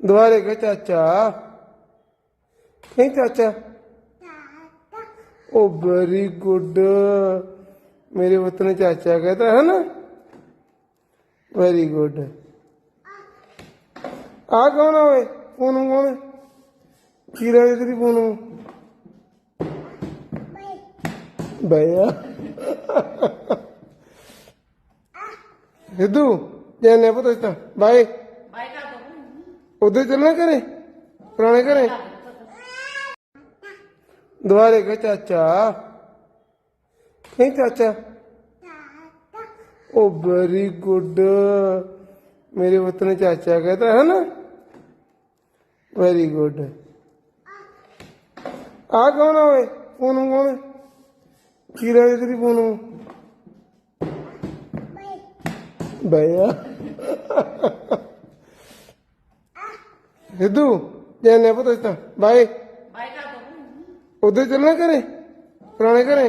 ਦੁਬਾਰੇ ਕਹ ਚਾਚਾ। ਕਹੀਂ ਚਾਚਾ। ਉਹ ਵੈਰੀ ਗੁੱਡ ਮੇਰੇ ਵਤਨ ਚਾਚਾ ਕਹਤਾ ਹੈ ਨਾ ਵੈਰੀ ਗੁੱਡ ਆ ਕੌਣ ਆ ਓਏ? ਫੋਨ ਕੌਣ? ਕੀ ਰਹਿ ਤੇਰੀ ਫੋਨ ਭਈਆ ਸਿੱਧੂ ਜਾਨੇ ਪੁੱਤ ਇਸ ਤਾਂ ਬਾਏ। ਬਾਈ ਉਧਰ ਚੱਲਣਾ ਕਰੇ ਪੁਰਾਣੇ ਘਰੇ? ਦੁਬਾਰੇ ਕਹ ਚਾਚਾ। ਕਹੀਂ ਚਾਚਾ। ਉਹ ਵੈਰੀ ਗੁੱਡ ਮੇਰੇ ਵਤਨ ਚਾਚਾ ਕਹਤਾ, ਹੈ ਨਾ? ਵੈਰੀ ਗੁੱਡ ਆ ਕੌਣ ਆ ਓਏ? ਫੋਨ ਕੌਣ? ਹੈ? ਕੀ ਰਹਿ ਤੇਰੀ ਫੋਨ ਭਈਆ ਸਿੱਧੂ ਜਾਨੇ ਪੁੱਤ ਇਸ ਤਾਂ ਬਾਏ। ਬਾਈ ਕਰ ਦੋ। ਉਧਰ ਚੱਲਣਾ ਕਰੇ ਪੁਰਾਣੇ ਘਰੇ?